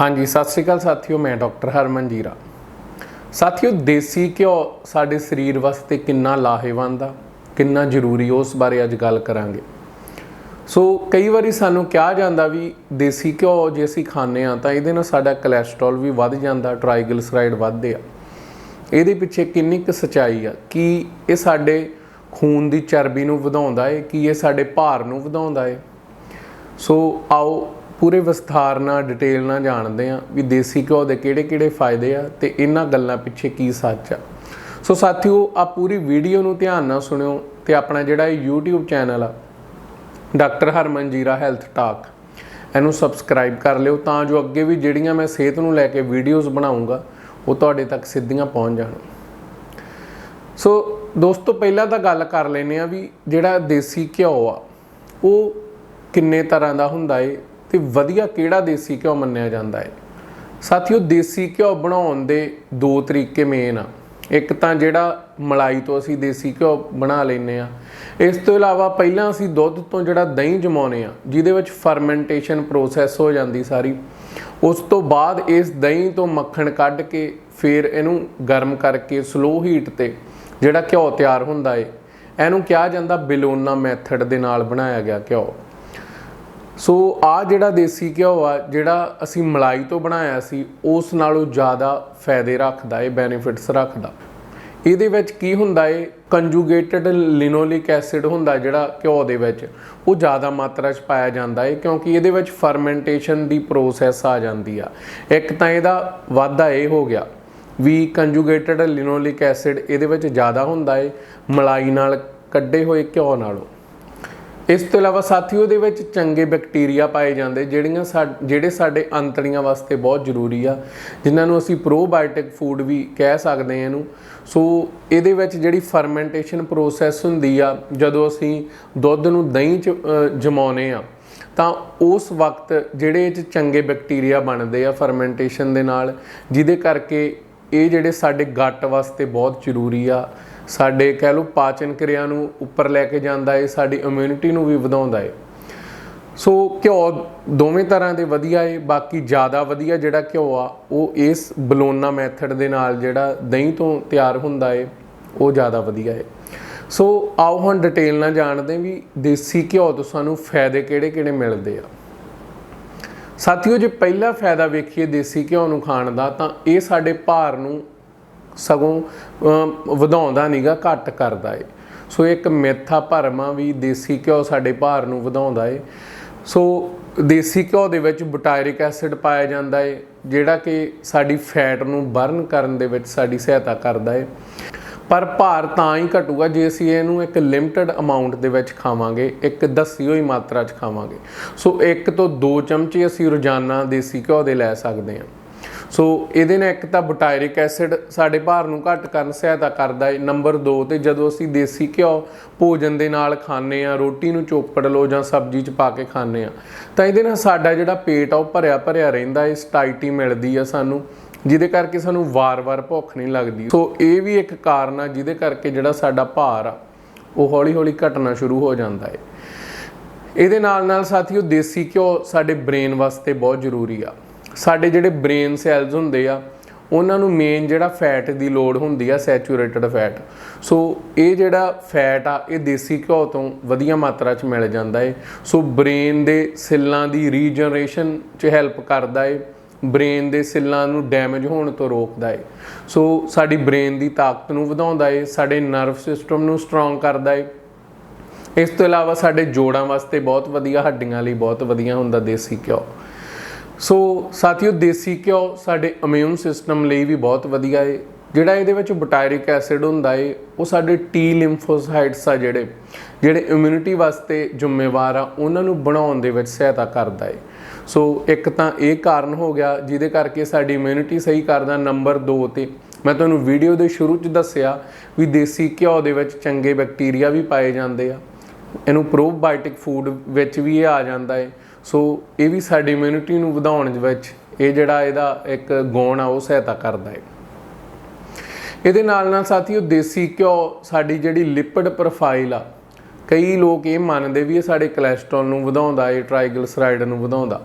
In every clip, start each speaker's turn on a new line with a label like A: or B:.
A: ਹਾਂਜੀ, ਸਤਿ ਸ਼੍ਰੀ ਅਕਾਲ ਸਾਥੀਓ, ਮੈਂ ਡਾਕਟਰ ਹਰਮਨ ਜੀਰਾ। ਸਾਥੀਓ, ਦੇਸੀ ਘਿਓ ਸਾਡੇ ਸਰੀਰ ਵਾਸਤੇ ਕਿੰਨਾ ਲਾਹੇਵੰਦ ਆ, ਕਿੰਨਾ ਜ਼ਰੂਰੀ ਉਸ ਬਾਰੇ ਅੱਜ ਗੱਲ ਕਰਾਂਗੇ। ਸੋ, ਕਈ ਵਾਰੀ ਸਾਨੂੰ ਕਿਹਾ ਜਾਂਦਾ ਵੀ ਦੇਸੀ ਘਿਓ ਜੇ ਅਸੀਂ ਖਾਂਦੇ ਆ ਤਾਂ ਇਹਦੇ ਨਾਲ ਸਾਡਾ ਕੋਲੇਸਟ੍ਰੋਲ ਵੀ ਵੱਧ ਜਾਂਦਾ ਟ੍ਰਾਈਗਲਿਸਰਾਈਡ ਵੱਧਦੇ ਆ। ਇਹਦੇ ਪਿੱਛੇ ਕਿੰਨੀ ਕੁ ਸਚਾਈ ਆ, ਕਿ ਇਹ ਸਾਡੇ ਖੂਨ ਦੀ ਚਰਬੀ ਨੂੰ ਵਧਾਉਂਦਾ ਏ, ਕਿ ਇਹ ਸਾਡੇ ਭਾਰ ਨੂੰ ਵਧਾਉਂਦਾ ਏ। ਸੋ, ਆਓ ਪੂਰੇ ਵਿਸਥਾਰ ਨਾਲ ਡਿਟੇਲ ਨਾਲ ਜਾਣਦੇ ਹਾਂ ਵੀ ਦੇਸੀ ਘਿਓ ਦੇ ਕਿਹੜੇ-ਕਿਹੜੇ ਫਾਇਦੇ ਆ ਤੇ ਇਹਨਾਂ ਗੱਲਾਂ ਪਿੱਛੇ ਕੀ ਸੱਚ ਆ। ਸੋ ਸਾਥੀਓ ਆ ਪੂਰੀ ਵੀਡੀਓ ਨੂੰ ਧਿਆਨ ਨਾਲ ਸੁਣਿਓ ਤੇ ਆਪਣਾ ਜਿਹੜਾ ਇਹ YouTube ਚੈਨਲ ਆ doctor Harman Zira health talk ਇਹਨੂੰ ਸਬਸਕ੍ਰਾਈਬ ਕਰ ਲਿਓ ਤਾਂ ਜੋ ਅੱਗੇ ਵੀ ਜਿਹੜੀਆਂ ਮੈਂ ਸਿਹਤ ਨੂੰ ਲੈ ਕੇ ਵੀਡੀਓਜ਼ ਬਣਾਉਂਗਾ, ਉਹ ਤੁਹਾਡੇ ਤੱਕ ਸਿੱਧੀਆਂ ਪਹੁੰਚ ਜਾਣ। ਸੋ ਦੋਸਤੋ, ਪਹਿਲਾਂ ਤਾਂ ਗੱਲ ਕਰ ਲੈਨੇ ਆ ਵੀ ਜਿਹੜਾ ਦੇਸੀ ਘਿਓ ਆ, ਉਹ ਕਿੰਨੇ ਤਰ੍ਹਾਂ ਦਾ ਹੁੰਦਾ ਏ ਤੇ ਵਧੀਆ ਕਿਹੜਾ ਦੇਸੀ ਘਿਓ ਮੰਨਿਆ ਜਾਂਦਾ ਏ ਸਾਥੀਓ, ਦੇਸੀ ਘਿਓ ਬਣਾਉਣ ਦੇ ਦੋ ਤਰੀਕੇ ਮੇਨ ਆ। ਇੱਕ ਤਾਂ ਜਿਹੜਾ ਮਲਾਈ ਤੋਂ ਅਸੀਂ ਦੇਸੀ ਘਿਓ ਬਣਾ ਲੈਨੇ ਆ ਇਸ ਤੋਂ ਇਲਾਵਾ ਪਹਿਲਾਂ ਅਸੀਂ ਦੁੱਧ ਤੋਂ ਜਿਹੜਾ ਦਹੀਂ ਜਮਾਉਨੇ ਆ ਜਿਹਦੇ ਵਿੱਚ ਫਰਮੈਂਟੇਸ਼ਨ ਪ੍ਰੋਸੈਸ ਹੋ ਜਾਂਦੀ ਸਾਰੀ। ਉਸ ਤੋਂ ਬਾਅਦ ਇਸ ਦਹੀਂ ਤੋਂ ਮੱਖਣ ਕੱਢ ਕੇ ਫਿਰ ਇਹਨੂੰ ਗਰਮ ਕਰਕੇ ਸਲੋ ਹੀਟ ਤੇ ਜਿਹੜਾ ਘਿਓ ਤਿਆਰ ਹੁੰਦਾ ਏ, ਇਹਨੂੰ ਕਿਹਾ ਜਾਂਦਾ ਬਿਲੋਨਾ ਮੈਥਡ ਦੇ ਨਾਲ ਬਣਾਇਆ ਗਿਆ ਘਿਓ। ਸੋ ਆ ਜਿਹੜਾ ਦੇਸੀ ਘਿਓ ਆ, ਜਿਹੜਾ ਅਸੀਂ ਮਲਾਈ ਤੋਂ ਬਣਾਇਆ ਸੀ, ਉਸ ਨਾਲੋਂ ਜ਼ਿਆਦਾ ਫਾਇਦੇ ਰੱਖਦਾ ਏ ਬੈਨੀਫਿਟਸ ਰੱਖਦਾ। ਇਹਦੇ ਵਿੱਚ ਕੀ ਹੁੰਦਾ ਏ ਕੰਜੂਗੇਟਡ ਲਿਨੋਲਿਕ ਐਸਿਡ ਹੁੰਦਾ ਜਿਹੜਾ ਘਿਓ ਦੇ ਵਿੱਚ, ਉਹ ਜ਼ਿਆਦਾ ਮਾਤਰਾ 'ਚ ਪਾਇਆ ਜਾਂਦਾ ਏ, ਕਿਉਂਕਿ ਇਹਦੇ ਵਿੱਚ ਫਰਮੈਂਟੇਸ਼ਨ ਦੀ ਪ੍ਰੋਸੈਸ ਆ ਜਾਂਦੀ ਆ। ਇੱਕ ਤਾਂ ਇਹਦਾ ਵਾਧਾ ਇਹ ਹੋ ਗਿਆ ਵੀ ਕੰਜੂਗੇਟਡ ਲਿਨੋਲਿਕ ਐਸਿਡ ਇਹਦੇ ਵਿੱਚ ਜ਼ਿਆਦਾ ਹੁੰਦਾ ਏ, ਮਲਾਈ ਨਾਲ ਕੱਢੇ ਹੋਏ ਘਿਓ ਨਾਲੋਂ। ਇਸ ਤੋਂ ਇਲਾਵਾ ਸਾਥੀਓ ਦੇ ਵਿੱਚ ਚੰਗੇ ਬੈਕਟੀਰੀਆ ਪਾਏ ਜਾਂਦੇ, ਜਿਹੜੀਆਂ ਜਿਹੜੇ ਸਾਡੇ ਅੰਤੜੀਆਂ ਵਾਸਤੇ ਬਹੁਤ ਜ਼ਰੂਰੀ ਆ, ਜਿਨ੍ਹਾਂ ਨੂੰ ਅਸੀਂ ਪ੍ਰੋਬਾਇਓਟਿਕ ਫੂਡ ਵੀ ਕਹਿ ਸਕਦੇ ਹਾਂ ਇਹਨੂੰ। ਸੋ ਇਹਦੇ ਵਿੱਚ ਜਿਹੜੀ ਫਰਮੈਂਟੇਸ਼ਨ ਪ੍ਰੋਸੈਸ ਹੁੰਦੀ ਆ, ਜਦੋਂ ਅਸੀਂ ਦੁੱਧ ਨੂੰ ਦਹੀਂ ਚ ਜਮਾਉਨੇ ਆ, ਤਾਂ ਉਸ ਵਕਤ ਜਿਹੜੇ ਇਹ ਚ ਚੰਗੇ ਬੈਕਟੀਰੀਆ ਬਣਦੇ ਆ ਫਰਮੈਂਟੇਸ਼ਨ ਦੇ ਨਾਲ, ਜਿਹਦੇ ਕਰਕੇ ਇਹ ਜਿਹੜੇ ਸਾਡੇ ਗੱਟ ਵਾਸਤੇ ਬਹੁਤ ਜ਼ਰੂਰੀ ਆ ਸਾਡੇ ਕਹਿ ਲਓ ਪਾਚਨ ਕਿਰਿਆ ਨੂੰ ਉੱਪਰ ਲੈ ਕੇ ਜਾਂਦਾ ਹੈ ਸਾਡੀ ਇਮਿਊਨਿਟੀ ਨੂੰ ਵੀ ਵਧਾਉਂਦਾ ਹੈ ਸੋ ਘਿਓ ਦੋਵੇਂ ਤਰ੍ਹਾਂ ਦੇ ਵਧੀਆ ਏ, ਬਾਕੀ ਜ਼ਿਆਦਾ ਵਧੀਆ ਜਿਹੜਾ ਘਿਓ ਆ, ਉਹ ਇਸ ਬਲੋਨਾ ਮੈਥਡ ਦੇ ਨਾਲ ਜਿਹੜਾ ਦਹੀਂ ਤੋਂ ਤਿਆਰ ਹੁੰਦਾ ਏ, ਉਹ ਜ਼ਿਆਦਾ ਵਧੀਆ ਏ। ਸੋ ਆਓ ਹੁਣ ਡਿਟੇਲ ਨਾਲ ਜਾਣਦੇ ਵੀ ਦੇਸੀ ਘਿਓ ਤੋਂ ਸਾਨੂੰ ਫਾਇਦੇ ਕਿਹੜੇ-ਕਿਹੜੇ ਮਿਲਦੇ ਆ। ਸਾਥੀਓ ਜੇ ਪਹਿਲਾ ਫਾਇਦਾ ਵੇਖੀਏ ਦੇਸੀ ਘਿਓ ਨੂੰ ਖਾਣ ਦਾ, ਤਾਂ ਇਹ ਸਾਡੇ ਭਾਰ ਨੂੰ ਸਗੋਂ ਵਧਾਉਂਦਾ ਨਹੀਂਗਾ ਘੱਟ ਕਰਦਾ ਏ। ਸੋ ਇੱਕ ਮਿੱਥਾ ਭਰਮਾ ਵੀ ਦੇਸੀ ਘਿਓ ਸਾਡੇ ਭਾਰ ਨੂੰ ਵਧਾਉਂਦਾ ਏ। ਸੋ ਦੇਸੀ ਘਿਓ ਦੇ ਵਿੱਚ ਬੁਟਾਇਰਿਕ ਐਸਿਡ ਪਾਇਆ ਜਾਂਦਾ ਏ, ਜਿਹੜਾ ਕਿ ਸਾਡੀ ਫੈਟ ਨੂੰ ਬਰਨ ਕਰਨ ਦੇ ਵਿੱਚ ਸਾਡੀ ਸਹਾਇਤਾ ਕਰਦਾ ਏ। ਪਰ ਭਾਰ ਤਾਂ ਹੀ ਘਟੂਗਾ ਜੇ ਅਸੀਂ ਇਹਨੂੰ ਇੱਕ ਲਿਮਟਿਡ ਅਮਾਉਂਟ ਦੇ ਵਿੱਚ ਖਾਵਾਂਗੇ, ਇੱਕ ਦੱਸੀ ਹੋਈ ਮਾਤਰਾ 'ਚ ਖਾਵਾਂਗੇ। ਸੋ ਇੱਕ ਤੋਂ ਦੋ ਚਮਚੇ ਅਸੀਂ ਰੋਜ਼ਾਨਾ ਦੇਸੀ ਘਿਓ ਦੇ ਲੈ ਸਕਦੇ ਹਾਂ। ਸੋ ਇਹਦੇ ਨਾਲ ਇੱਕ ਤਾਂ ਬੁਟਾਇਰਿਕ ਐਸਿਡ ਸਾਡੇ ਭਾਰ ਨੂੰ ਘੱਟ ਕਰਨ, ਸਹਾਇਤਾ ਕਰਦਾ ਹੈ, ਨੰਬਰ 2 ਤੇ ਜਦੋਂ ਅਸੀਂ ਦੇਸੀ ਘਿਓ ਭੋਜਨ ਦੇ ਨਾਲ ਖਾਂਦੇ ਆ ਰੋਟੀ ਨੂੰ ਚੋਪੜ ਲਓ ਜਾਂ ਸਬਜ਼ੀ 'ਚ ਪਾ ਕੇ ਖਾਂਦੇ ਆ ਤਾਂ ਇਹਦੇ ਨਾਲ ਸਾਡਾ ਜਿਹੜਾ ਪੇਟ ਆ ਉਹ ਭਰਿਆ ਭਰਿਆ ਰਹਿੰਦਾ ਹੈ, ਸਟਾਈਟੀ ਮਿਲਦੀ ਆ ਸਾਨੂੰ, ਜਿਹਦੇ ਕਰਕੇ ਸਾਨੂੰ ਵਾਰ-ਵਾਰ ਭੁੱਖ ਨਹੀਂ ਲੱਗਦੀ। ਸੋ ਇਹ ਵੀ ਇੱਕ ਕਾਰਨ ਆ ਜਿਹਦੇ ਕਰਕੇ ਜਿਹੜਾ ਸਾਡਾ ਭਾਰ ਆ, ਉਹ ਹੌਲੀ-ਹੌਲੀ ਘਟਣਾ ਸ਼ੁਰੂ ਹੋ ਜਾਂਦਾ ਹੈ। ਇਹਦੇ ਨਾਲ ਨਾਲ ਸਾਥੀਓ ਦੇਸੀ ਘਿਓ ਸਾਡੇ ਬ੍ਰੇਨ ਵਾਸਤੇ ਬਹੁਤ ਜ਼ਰੂਰੀ ਆ। ਸਾਡੇ ਜਿਹੜੇ ਬ੍ਰੇਨ ਸੈਲਸ ਹੁੰਦੇ ਆ, ਉਹਨਾਂ ਨੂੰ ਮੇਨ ਜਿਹੜਾ ਫੈਟ ਦੀ ਲੋੜ ਹੁੰਦੀ ਆ ਸੈਚੂਰੇਟਡ ਫੈਟ ਸੋ ਇਹ ਜਿਹੜਾ ਫੈਟ ਆ, ਇਹ ਦੇਸੀ ਘਿਓ ਤੋਂ ਵਧੀਆ ਮਾਤਰਾ 'ਚ ਮਿਲ ਜਾਂਦਾ ਏ। ਸੋ ਬ੍ਰੇਨ ਦੇ ਸੈੱਲਾਂ ਦੀ ਰੀਜਨਰੇਸ਼ਨ 'ਚ ਹੈਲਪ ਕਰਦਾ ਏ। ਬ੍ਰੇਨ ਦੇ ਸੈੱਲਾਂ ਨੂੰ ਡੈਮੇਜ ਹੋਣ ਤੋਂ ਰੋਕਦਾ ਏ। ਸੋ ਸਾਡੀ ਬ੍ਰੇਨ ਦੀ ਤਾਕਤ ਨੂੰ ਵਧਾਉਂਦਾ ਏ, ਸਾਡੇ ਨਰਵ ਸਿਸਟਮ ਨੂੰ ਸਟਰੋਂਗ ਕਰਦਾ ਏ। ਇਸ ਤੋਂ ਇਲਾਵਾ ਸਾਡੇ ਜੋੜਾਂ ਵਾਸਤੇ ਬਹੁਤ ਵਧੀਆ, ਹੱਡੀਆਂ ਲਈ ਬਹੁਤ ਵਧੀਆ ਹੁੰਦਾ ਦੇਸੀ ਘਿਓ। ਸੋ ਸਾਥੀਓ, ਦੇਸੀ ਘਿਓ ਸਾਡੇ ਇਮਿਊਨ ਸਿਸਟਮ ਲਈ ਵੀ ਬਹੁਤ ਵਧੀਆ ਏ। ਜਿਹੜਾ ਇਹਦੇ ਵਿੱਚ ਬੁਟਾਇਰਿਕ ਐਸਿਡ ਹੁੰਦਾ ਏ, ਉਹ ਸਾਡੇ ਟੀ ਲਿੰਫੋਸਾਈਟਸ ਆ ਜਿਹੜੇ ਜਿਹੜੇ ਇਮਿਊਨਿਟੀ ਵਾਸਤੇ ਜ਼ਿੰਮੇਵਾਰ ਆ, ਉਹਨਾਂ ਨੂੰ ਬਣਾਉਣ ਦੇ ਵਿੱਚ ਸਹਾਇਤਾ ਕਰਦਾ ਏ। ਸੋ ਇੱਕ ਤਾਂ ਇਹ ਕਾਰਨ ਹੋ ਗਿਆ, ਜਿਹਦੇ ਕਰਕੇ ਸਾਡੀ ਇਮਿਊਨਿਟੀ ਸਹੀ ਕਰਦਾ ਨੰਬਰ 2 ਤੇ। ਮੈਂ ਤੁਹਾਨੂੰ ਵੀਡੀਓ ਦੇ ਸ਼ੁਰੂ 'ਚ ਦੱਸਿਆ ਵੀ ਦੇਸੀ ਘਿਓ ਦੇ ਵਿੱਚ ਚੰਗੇ ਬੈਕਟੀਰੀਆ ਵੀ ਪਾਏ ਜਾਂਦੇ ਆ। ਇਹਨੂੰ ਪ੍ਰੋਬਾਇਓਟਿਕ ਫੂਡ ਵਿੱਚ ਵੀ ਇਹ ਆ ਜਾਂਦਾ ਏ। ਸੋ ਇਹ ਵੀ ਸਾਡੀ ਇਮਿਊਨਿਟੀ ਨੂੰ ਵਧਾਉਣ ਦੇ ਵਿੱਚ ਇਹ ਜਿਹੜਾ ਇਹਦਾ ਇੱਕ ਗੁਣ ਆ, ਉਹ ਸਹਾਇਤਾ ਕਰਦਾ ਹੈ। ਇਹਦੇ ਨਾਲ ਨਾਲ ਸਾਥੀਓ, ਦੇਸੀ ਘਿਓ ਸਾਡੀ ਜਿਹੜੀ ਲਿਪਿਡ ਪ੍ਰੋਫਾਈਲ ਆ, ਕਈ ਲੋਕ ਇਹ ਮੰਨਦੇ ਵੀ ਇਹ ਸਾਡੇ ਕੋਲੇਸਟ੍ਰੋਲ ਨੂੰ ਵਧਾਉਂਦਾ ਹੈ ਟ੍ਰਾਈਗਲਿਸਰਾਈਡ ਨੂੰ ਵਧਾਉਂਦਾ।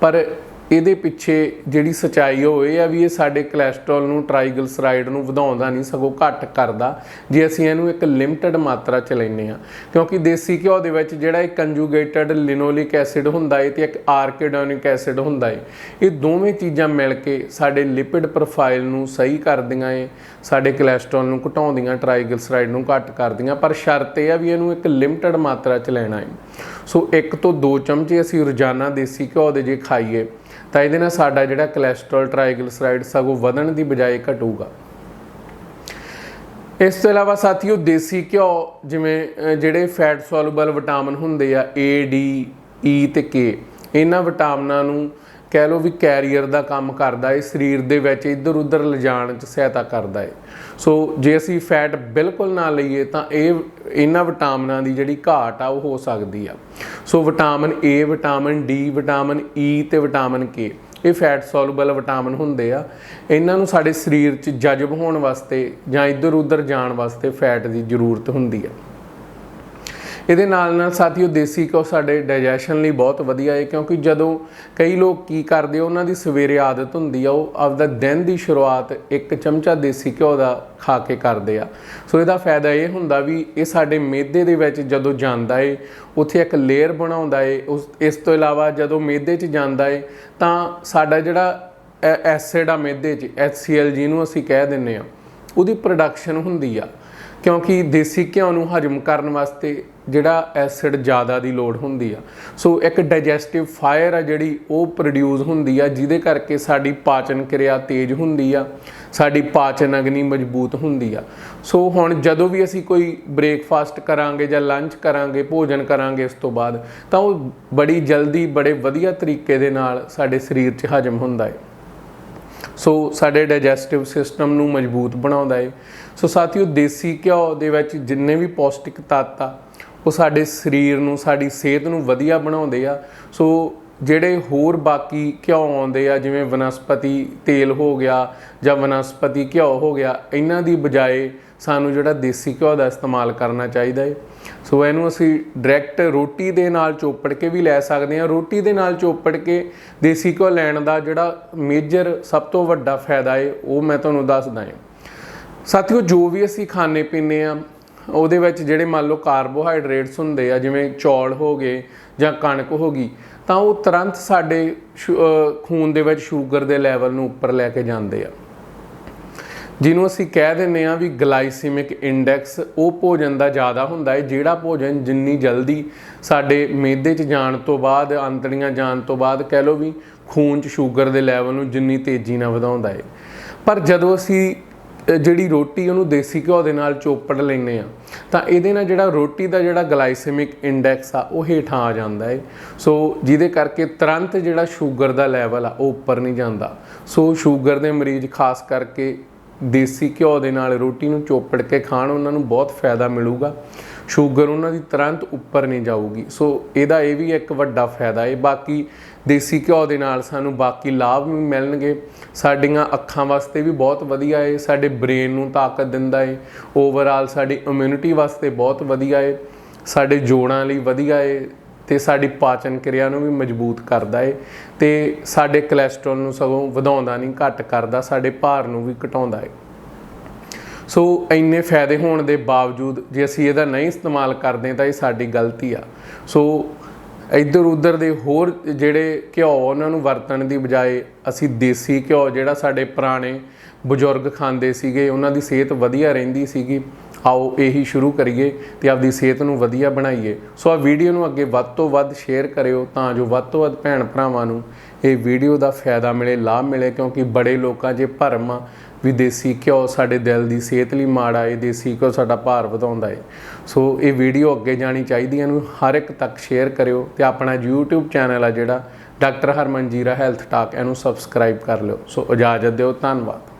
A: ਪਰ ਇਹਦੇ ਪਿੱਛੇ ਜਿਹੜੀ ਸਚਾਈ ਉਹ ਇਹ ਆ ਵੀ ਇਹ ਸਾਡੇ ਕੋਲੇਸਟ੍ਰੋਲ ਨੂੰ ਟ੍ਰਾਈਗਲਿਸਰਾਈਡ ਨੂੰ ਵਧਾਉਂਦਾ ਨਹੀਂ, ਸਗੋਂ ਘੱਟ ਕਰਦਾ। ਜੇ ਅਸੀਂ ਇਹਨੂੰ ਇੱਕ ਲਿਮਟਿਡ ਮਾਤਰਾ ਚ ਲੈਂਦੇ ਆ ਕਿਉਂਕਿ ਦੇਸੀ ਘਿਓ ਦੇ ਵਿੱਚ ਜਿਹੜਾ ਇਹ ਕੰਜੂਗੇਟਡ ਲਿਨੋਲਿਕ ਐਸਿਡ ਹੁੰਦਾ ਹੈ ਤੇ ਇੱਕ ਆਰਕੇਡੋਨਿਕ ਐਸਿਡ ਹੁੰਦਾ ਹੈ ਇਹ ਦੋਵੇਂ ਚੀਜ਼ਾਂ ਮਿਲ ਕੇ ਸਾਡੇ ਲਿਪਿਡ ਪ੍ਰੋਫਾਈਲ ਨੂੰ ਸਹੀ ਕਰਦੀਆਂ ਏ, ਸਾਡੇ ਕੋਲੇਸਟ੍ਰੋਲ ਨੂੰ ਘਟਾਉਂਦੀਆਂ ਟ੍ਰਾਈਗਲਿਸਰਾਈਡ ਨੂੰ ਘੱਟ ਕਰਦੀਆਂ, ਪਰ ਸ਼ਰਤ ਇਹ ਆ ਵੀ ਇਹਨੂੰ ਇੱਕ ਲਿਮਟਿਡ ਮਾਤਰਾ ਚ ਲੈਣਾ ਹੈ ਸੋ ਇੱਕ ਤੋਂ ਦੋ ਚਮਚੇ ਅਸੀਂ ਰੋਜ਼ਾਨਾ ਦੇਸੀ ਘਿਓ ਦੇ ਜੇ ਖਾਈਏ ਤਾਂ ਇਹਦੇ ਨਾਲ ਸਾਡਾ ਜਿਹੜਾ ਕੋਲੇਸਟ੍ਰੋਲ ਟ੍ਰਾਈਗਲਿਸਰਾਈਡ ਸਗੋਂ ਵਧਣ ਦੀ ਬਜਾਏ ਘਟੂਗਾ। ਇਸ ਤੋਂ ਇਲਾਵਾ ਸਾਥੀਓ, ਦੇਸੀ ਘਿਓ ਜਿਵੇਂ ਜਿਹੜੇ ਫੈਟ ਸੋਲੂਬਲ ਵਿਟਾਮਿਨ ਹੁੰਦੇ ਆ A, D E ਤੇ K, ਇਹਨਾਂ ਵਿਟਾਮਿਨਾਂ ਨੂੰ ਕਹਿ ਲਓ ਵੀ ਕੈਰੀਅਰ ਦਾ ਕੰਮ ਕਰਦਾ ਏ, ਸਰੀਰ ਦੇ ਵਿੱਚ ਇੱਧਰ ਉੱਧਰ ਲਿਜਾਣ 'ਚ ਸਹਾਇਤਾ ਕਰਦਾ ਏ। ਸੋ ਜੇ ਅਸੀਂ ਫੈਟ ਬਿਲਕੁਲ ਨਾ ਲਈਏ ਤਾਂ ਇਹ, ਇਹਨਾਂ ਵਿਟਾਮਿਨਾਂ ਦੀ ਜਿਹੜੀ ਘਾਟ ਆ, ਉਹ ਹੋ ਸਕਦੀ ਆ। So vitamin A, vitamin D, vitamin E ਤੇ ਵਿਟਾਮਿਨ K, ਇਹ ਫੈਟ ਸੋਲੂਬਲ ਵਿਟਾਮਿਨ ਹੁੰਦੇ ਆ। ਇਹਨਾਂ ਨੂੰ ਸਾਡੇ ਸਰੀਰ 'ਚ ਜਜ਼ਬ ਹੋਣ ਵਾਸਤੇ ਜਾਂ ਇੱਧਰ ਉੱਧਰ ਜਾਣ ਵਾਸਤੇ ਫੈਟ ਦੀ ਜ਼ਰੂਰਤ ਹੁੰਦੀ ਆ। ਇਹਦੇ ਨਾਲ ਨਾਲ ਸਾਥੀਓ ਦੇਸੀ ਘਿਓ ਸਾਡੇ ਡਾਈਜੈਸ਼ਨ ਲਈ ਬਹੁਤ ਵਧੀਆ ਹੈ ਕਿਉਂਕਿ ਜਦੋਂ ਕਈ ਲੋਕ ਕੀ ਕਰਦੇ ਆ, ਉਹਨਾਂ ਦੀ ਸਵੇਰੇ ਆਦਤ ਹੁੰਦੀ ਆ ਉਹ ਆਪਦਾ ਦਿਨ ਦੀ ਸ਼ੁਰੂਆਤ ਇੱਕ ਚਮਚਾ ਦੇਸੀ ਘਿਓ ਦਾ ਖਾ ਕੇ ਕਰਦੇ ਆ। ਸੋ ਇਹਦਾ ਫਾਇਦਾ ਇਹ ਹੁੰਦਾ ਵੀ ਇਹ ਸਾਡੇ ਮਿਹਦੇ ਦੇ ਵਿੱਚ ਜਦੋਂ ਜਾਂਦਾ ਏ ਉੱਥੇ ਇੱਕ ਲੇਅਰ ਬਣਾਉਂਦਾ ਏ ਉਸ ਇਸ ਤੋਂ ਇਲਾਵਾ ਜਦੋਂ ਮੇਦੇ 'ਚ ਜਾਂਦਾ ਏ ਤਾਂ ਸਾਡਾ ਜਿਹੜਾ ਐਸਿਡ ਆ ਮੇਦੇ 'ਚ HCl ਜਿਹਨੂੰ ਅਸੀਂ ਕਹਿ ਦਿੰਨੇ ਆ ਉਹਦੀ ਪ੍ਰੋਡਕਸ਼ਨ ਹੁੰਦੀ ਆ। ਕਿਉਂਕਿ ਦੇਸੀ ਘਿਓ ਨੂੰ ਹਜਮ ਕਰਨ ਵਾਸਤੇ ਜਿਹੜਾ ਐਸਿਡ ਜ਼ਿਆਦਾ ਦੀ ਲੋੜ ਹੁੰਦੀ ਆ। ਸੋ ਇੱਕ ਡਾਈਜੈਸਟਿਵ ਫਾਇਰ ਆ ਜਿਹੜੀ ਉਹ ਪ੍ਰੋਡਿਊਸ ਹੁੰਦੀ ਆ, ਜਿਹਦੇ ਕਰਕੇ ਸਾਡੀ ਪਾਚਨ ਕਿਰਿਆ ਤੇਜ਼ ਹੁੰਦੀ ਆ, ਸਾਡੀ ਪਾਚਨ ਅਗਨੀ ਮਜ਼ਬੂਤ ਹੁੰਦੀ ਆ। ਸੋ ਹੁਣ ਜਦੋਂ ਵੀ ਅਸੀਂ ਕੋਈ ਬ੍ਰੇਕਫਾਸਟ ਕਰਾਂਗੇ ਜਾਂ ਲੰਚ ਕਰਾਂਗੇ, ਭੋਜਨ ਕਰਾਂਗੇ ਇਸ ਤੋਂ ਬਾਅਦ, ਤਾਂ ਉਹ ਬੜੀ ਜਲਦੀ, ਬੜੇ ਵਧੀਆ ਤਰੀਕੇ ਦੇ ਨਾਲ ਸਾਡੇ ਸਰੀਰ 'ਚ ਹਜਮ ਹੁੰਦਾ ਹੈ ਸੋ ਸਾਡੇ ਡਾਈਜੈਸਟਿਵ ਸਿਸਟਮ ਨੂੰ ਮਜ਼ਬੂਤ ਬਣਾਉਂਦਾ ਹੈ ਸੋ ਸਾਥੀਓ, ਦੇਸੀ ਘਿਓ ਦੇ ਵਿੱਚ ਜਿੰਨੇ ਵੀ ਪੌਸ਼ਟਿਕ ਤੱਤ ਆ, ਉਹ ਸਾਡੇ ਸਰੀਰ ਨੂੰ, ਸਾਡੀ ਸਿਹਤ ਨੂੰ ਵਧੀਆ ਬਣਾਉਂਦੇ ਆ। ਸੋ ਜਿਹੜੇ ਹੋਰ ਬਾਕੀ ਘਿਓ ਆਉਂਦੇ ਆ, ਜਿਵੇਂ ਵਨਸਪਤੀ ਤੇਲ ਹੋ ਗਿਆ ਜਾਂ ਵਨਸਪਤੀ ਘਿਓ ਹੋ ਗਿਆ, ਇਹਨਾਂ ਦੀ ਬਜਾਏ ਸਾਨੂੰ ਜਿਹੜਾ ਦੇਸੀ ਘਿਓ ਦਾ ਇਸਤੇਮਾਲ ਕਰਨਾ ਚਾਹੀਦਾ ਹੈ ਸੋ ਇਹਨੂੰ ਅਸੀਂ ਡਾਇਰੈਕਟ ਰੋਟੀ ਦੇ ਨਾਲ ਚੋਪੜ ਕੇ ਵੀ ਲੈ ਸਕਦੇ ਹਾਂ। ਰੋਟੀ ਦੇ ਨਾਲ ਚੋਪੜ ਕੇ ਦੇਸੀ ਘਿਓ ਲੈਣ ਦਾ ਜਿਹੜਾ ਮੇਜਰ ਸਭ ਤੋਂ ਵੱਡਾ ਫਾਇਦਾ ਹੈ ਉਹ ਮੈਂ ਤੁਹਾਨੂੰ ਦੱਸਦਾ ਹਾਂ ਸਾਥੀਓ, ਜੋ ਵੀ ਅਸੀਂ ਖਾਣੇ ਪੀਂਦੇ ਆ ਉਹਦੇ ਵਿੱਚ ਜਿਹੜੇ ਮੰਨ ਲਓ ਕਾਰਬੋਹਾਈਡਰੇਟਸ ਹੁੰਦੇ ਆ, ਜਿਵੇਂ ਚੌਲ ਹੋ ਗਏ ਜਾਂ ਕਣਕ ਹੋ ਗਈ, ਤਾਂ ਉਹ ਤੁਰੰਤ ਸਾਡੇ ਸ਼ੂ- ਖੂਨ ਦੇ ਵਿੱਚ ਸ਼ੂਗਰ ਦੇ ਲੈਵਲ ਨੂੰ ਉੱਪਰ ਲੈ ਕੇ ਜਾਂਦੇ ਆ। ਜਿਹਨੂੰ ਅਸੀਂ ਕਹਿ ਦਿੰਨੇ ਆ ਵੀ ਗਲਾਈਸੀਮਿਕ ਇੰਡੈਕਸ, ਉਹ ਭੋਜਨ ਦਾ ਜ਼ਿਆਦਾ ਹੁੰਦਾ ਹੈ, ਜਿਹੜਾ ਭੋਜਨ ਜਿੰਨੀ ਜਲਦੀ ਸਾਡੇ ਮਿਹਦੇ 'ਚ ਜਾਣ ਤੋਂ ਬਾਅਦ ਅੰਤੜੀਆਂ ਜਾਣ ਤੋਂ ਬਾਅਦ, ਕਹਿ ਲਓ ਵੀ ਖੂਨ 'ਚ ਸ਼ੂਗਰ ਦੇ ਲੈਵਲ ਨੂੰ ਜਿੰਨੀ ਤੇਜ਼ੀ ਨਾਲ ਵਧਾਉਂਦਾ ਹੈ। ਪਰ ਜਦੋਂ ਅਸੀਂ ਜਿਹੜੀ ਰੋਟੀ ਉਹਨੂੰ ਦੇਸੀ ਘਿਓ ਦੇ ਨਾਲ ਚੋਪੜ ਲੈਂਦੇ ਆ, ਤਾਂ ਇਹਦੇ ਨਾਲ ਜਿਹੜਾ ਰੋਟੀ ਦਾ ਜਿਹੜਾ ਗਲਾਈਸੈਮਿਕ ਇੰਡੈਕਸ ਆ, ਉਹ ਹੇਠਾਂ ਆ ਜਾਂਦਾ ਹੈ ਸੋ ਜਿਹਦੇ ਕਰਕੇ ਤੁਰੰਤ ਜਿਹੜਾ ਸ਼ੂਗਰ ਦਾ ਲੈਵਲ ਆ, ਉਹ ਉੱਪਰ ਨਹੀਂ ਜਾਂਦਾ। ਸੋ ਸ਼ੂਗਰ ਦੇ ਮਰੀਜ਼ ਖਾਸ ਕਰਕੇ ਦੇਸੀ ਘਿਓ ਦੇ ਨਾਲ ਰੋਟੀ ਨੂੰ ਚੋਪੜ ਕੇ ਖਾਣ ਉਹਨਾਂ ਨੂੰ ਬਹੁਤ ਫਾਇਦਾ ਮਿਲੂਗਾ। ਸ਼ੂਗਰ ਉਹਨਾਂ ਦੀ ਤੁਰੰਤ ਉੱਪਰ ਨਹੀਂ ਜਾਊਗੀ। ਸੋ ਇਹਦਾ ਇਹ ਵੀ ਇੱਕ ਵੱਡਾ ਫਾਇਦਾ ਹੈ। ਬਾਕੀ ਦੇਸੀ ਘਿਓ ਦੇ ਨਾਲ ਸਾਨੂੰ ਬਾਕੀ ਲਾਭ ਵੀ ਮਿਲਣਗੇ। ਸਾਡੀਆਂ ਅੱਖਾਂ ਵਾਸਤੇ ਵੀ ਬਹੁਤ ਵਧੀਆ ਹੈ। ਸਾਡੇ ਬ੍ਰੇਨ ਨੂੰ ਤਾਕਤ ਦਿੰਦਾ ਹੈ। ਓਵਰਆਲ ਸਾਡੀ ਇਮਿਊਨਿਟੀ ਵਾਸਤੇ ਬਹੁਤ ਵਧੀਆ ਹੈ। ਸਾਡੇ ਜੋੜਾਂ ਲਈ ਵਧੀਆ ਹੈ। ਤੇ ਸਾਡੀ ਪਾਚਨ ਕਿਰਿਆ ਨੂੰ ਵੀ ਮਜ਼ਬੂਤ ਕਰਦਾ ਏ ਤੇ ਸਾਡੇ ਕੋਲੇਸਟ੍ਰੋਲ ਨੂੰ ਸਗੋਂ ਵਧਾਉਂਦਾ ਨਹੀਂ, ਘੱਟ ਕਰਦਾ, ਸਾਡੇ ਭਾਰ ਨੂੰ ਵੀ ਘਟਾਉਂਦਾ ਏ। ਸੋ ਇੰਨੇ ਫਾਇਦੇ ਹੋਣ ਦੇ ਬਾਵਜੂਦ ਜੇ ਅਸੀਂ ਇਹਦਾ ਨਹੀਂ ਇਸਤੇਮਾਲ ਕਰਦੇ ਤਾਂ ਇਹ ਸਾਡੀ ਗਲਤੀ ਆ। ਸੋ ਇੱਧਰ ਉੱਧਰ ਦੇ ਹੋਰ ਜਿਹੜੇ ਘਿਓ ਉਹਨਾਂ ਨੂੰ ਵਰਤਣ ਦੀ ਬਜਾਏ ਅਸੀਂ ਦੇਸੀ ਘਿਓ ਜਿਹੜਾ ਸਾਡੇ ਪੁਰਾਣੇ ਬਜ਼ੁਰਗ ਖਾਂਦੇ ਸੀਗੇ, ਉਹਨਾਂ ਦੀ ਸਿਹਤ ਵਧੀਆ ਰਹਿੰਦੀ ਸੀਗੀ। ਆਓ ਇਹੀ ਸ਼ੁਰੂ ਕਰੀਏ ਤੇ ਆਪਦੀ ਸਿਹਤ ਨੂੰ ਵਧੀਆ ਬਣਾਈਏ। ਸੋ ਆ ਵੀਡੀਓ ਨੂੰ ਅੱਗੇ ਵੱਧ ਤੋਂ ਵੱਧ ਸ਼ੇਅਰ ਕਰਿਓ ਤਾਂ ਜੋ ਵੱਧ ਤੋਂ ਵੱਧ ਭੈਣ ਭਰਾਵਾਂ ਨੂੰ ਇਹ ਵੀਡੀਓ ਦਾ ਫਾਇਦਾ ਮਿਲੇ, ਲਾਭ ਮਿਲੇ, ਕਿਉਂਕਿ ਬੜੇ ਲੋਕਾਂ 'ਚ ਭਰਮ ਆ ਵੀ ਦੇਸੀ ਘਿਓ ਸਾਡੇ ਦਿਲ ਦੀ ਸਿਹਤ ਲਈ ਮਾੜਾ ਏ, ਦੇਸੀ ਘਿਓ ਸਾਡਾ ਭਾਰ ਵਧਾਉਂਦਾ ਏ। ਸੋ ਇਹ ਵੀਡੀਓ ਅੱਗੇ ਜਾਣੀ ਚਾਹੀਦੀ ਹੈ ਇਹਨੂੰ ਹਰ ਇੱਕ ਤੱਕ ਸ਼ੇਅਰ ਕਰਿਓ ਤੇ ਆਪਣਾ YouTube ਚੈਨਲ ਆ ਜਿਹੜਾ, ਡਾਕਟਰ ਹਰਮਨ ਜੀਰਾ ਹੈਲਥ ਟਾਕ ਇਹਨੂੰ ਸਬਸਕ੍ਰਾਈਬ ਕਰ ਲਿਓ। ਸੋ ਇਜਾਜ਼ਤ ਦਿਓ, ਧੰਨਵਾਦ।